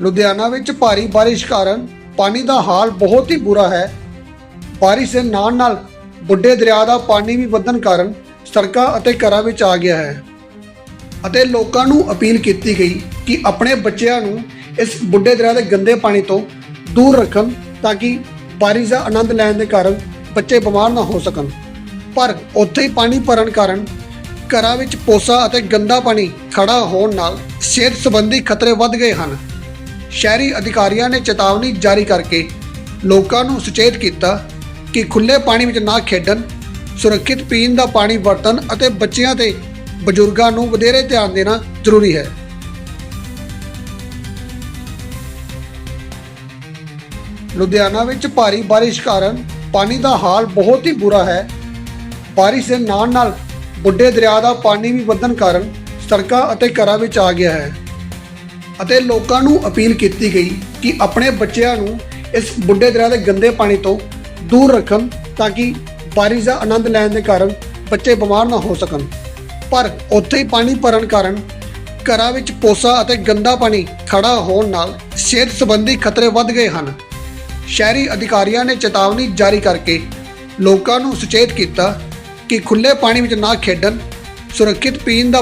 ਲੁਧਿਆਣਾ ਵਿੱਚ ਭਾਰੀ ਬਾਰਿਸ਼ ਕਾਰਨ ਪਾਣੀ ਦਾ ਹਾਲ ਬਹੁਤ ਹੀ ਬੁਰਾ ਹੈ। ਬਾਰਿਸ਼ ਦੇ ਨਾਲ ਨਾਲ ਬੁੱਢੇ ਦਰਿਆ ਦਾ ਪਾਣੀ ਵੀ ਵਧਣ ਕਾਰਨ ਸੜਕਾਂ ਅਤੇ ਘਰਾਂ ਵਿੱਚ ਆ ਗਿਆ ਹੈ। ਅਤੇ ਲੋਕਾਂ ਨੂੰ ਅਪੀਲ ਕੀਤੀ ਗਈ ਕਿ ਆਪਣੇ ਬੱਚਿਆਂ ਨੂੰ ਇਸ ਬੁੱਢੇ ਦਰਿਆ ਦੇ ਗੰਦੇ ਪਾਣੀ ਤੋਂ ਦੂਰ ਰੱਖਣ ਤਾਂ ਕਿ ਬਾਰਿਸ਼ ਦਾ ਆਨੰਦ ਲੈਣ ਦੇ ਕਾਰਨ ਬੱਚੇ ਬਿਮਾਰ ਨਾ ਹੋ ਸਕਣ। ਪਰ ਉੱਥੇ ਹੀ ਪਾਣੀ ਭਰਨ ਕਾਰਨ ਘਰਾਂ ਵਿੱਚ ਪੋਸਾ ਅਤੇ ਗੰਦਾ ਪਾਣੀ ਖੜਾ ਹੋਣ ਨਾਲ ਸਿਹਤ ਸੰਬੰਧੀ ਖਤਰੇ ਵੱਧ ਗਏ ਹਨ। ਸ਼ਹਿਰੀ ਅਧਿਕਾਰੀਆਂ ਨੇ ਚੇਤਾਵਨੀ ਜਾਰੀ ਕਰਕੇ ਲੋਕਾਂ ਨੂੰ ਸੁਚੇਤ ਕੀਤਾ ਕਿ ਖੁੱਲੇ ਪਾਣੀ ਵਿੱਚ ਨਾ ਖੇਡਣ, ਸੁਰੱਖਿਅਤ ਪੀਣ ਦਾ ਪਾਣੀ ਵਰਤਣ ਅਤੇ ਬੱਚਿਆਂ ਤੇ ਬਜ਼ੁਰਗਾਂ ਨੂੰ ਵਧੇਰੇ ਧਿਆਨ ਦੇਣਾ ਜ਼ਰੂਰੀ ਹੈ। ਲੁਧਿਆਣਾ ਵਿੱਚ ਭਾਰੀ ਬਾਰਿਸ਼ ਕਾਰਨ ਪਾਣੀ ਦਾ ਹਾਲ ਬਹੁਤ ਹੀ ਬੁਰਾ ਹੈ। ਬਾਰਿਸ਼ ਦੇ ਨਾਲ ਨਾਲ ਬੁੱਢੇ ਦਰਿਆ ਦਾ ਪਾਣੀ ਵੀ ਵਧਣ ਕਾਰਨ ਸੜਕਾਂ ਅਤੇ ਘਰਾਂ ਵਿੱਚ ਆ ਗਿਆ ਹੈ। ਅਤੇ ਲੋਕਾਂ ਨੂੰ ਅਪੀਲ ਕੀਤੀ ਗਈ ਕਿ ਆਪਣੇ ਬੱਚਿਆਂ ਨੂੰ ਇਸ ਬੁੱਢੇ ਦਰਿਆ ਦੇ ਗੰਦੇ ਪਾਣੀ ਤੋਂ ਦੂਰ ਰੱਖਣ ਤਾਂ ਕਿ ਬਾਰਿਸ਼ ਦਾ ਆਨੰਦ ਲੈਣ ਦੇ ਕਾਰਨ ਬੱਚੇ ਬਿਮਾਰ ਨਾ ਹੋ ਸਕਣ। ਪਰ ਉੱਥੇ ਹੀ ਪਾਣੀ ਭਰਨ ਕਾਰਨ ਘਰਾਂ ਵਿੱਚ ਪੋਸਾ ਅਤੇ ਗੰਦਾ ਪਾਣੀ ਖੜਾ ਹੋਣ ਨਾਲ ਸਿਹਤ ਸੰਬੰਧੀ ਖਤਰੇ ਵੱਧ ਗਏ ਹਨ। ਸ਼ਹਿਰੀ ਅਧਿਕਾਰੀਆਂ ਨੇ ਚੇਤਾਵਨੀ ਜਾਰੀ ਕਰਕੇ ਲੋਕਾਂ ਨੂੰ ਸੁਚੇਤ ਕੀਤਾ ਕਿ ਖੁੱਲੇ ਪਾਣੀ ਵਿੱਚ ਨਾ ਖੇਡਣ, ਸੁਰੱਖਿਅਤ ਪੀਣ ਦਾ